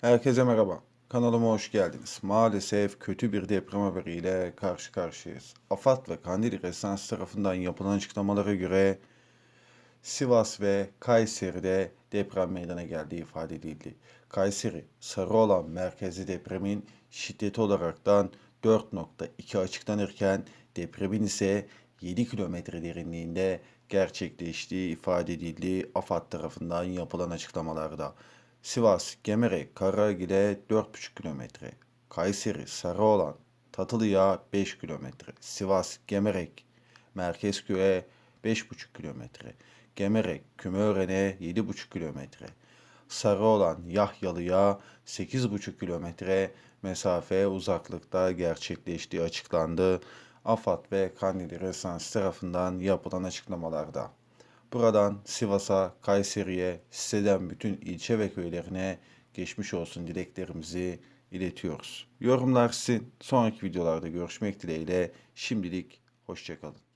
Herkese merhaba. Kanalıma hoş geldiniz. Maalesef kötü bir deprem haberiyle karşı karşıyayız. AFAD ve Kandil Rezidans tarafından yapılan açıklamalara göre Sivas ve Kayseri'de deprem meydana geldiği ifade edildi. Kayseri, Sarıoğlan merkezli depremin şiddeti olaraktan 4.2 açıklanırken depremin ise 7 kilometre derinliğinde gerçekleştiği ifade edildi AFAD tarafından yapılan açıklamalarda. Sivas, Gemerek, Karagil'e 4,5 kilometre. Kayseri, Sarıoğlan, Tatılı'ya 5 kilometre. Sivas, Gemerek, Merkezköy'e 5,5 kilometre. Gemerek, Kümören'e 7,5 kilometre. Sarıoğlan, Yahyalı'ya 8,5 kilometre mesafe uzaklıkta gerçekleştiği açıklandı. AFAD ve Kandil Rezidans tarafından yapılan açıklamalarda. Buradan Sivas'a, Kayseri'ye, siteden bütün ilçe ve köylerine geçmiş olsun dileklerimizi iletiyoruz. Yorumlar sizin. Sonraki videolarda görüşmek dileğiyle. Şimdilik hoşçakalın.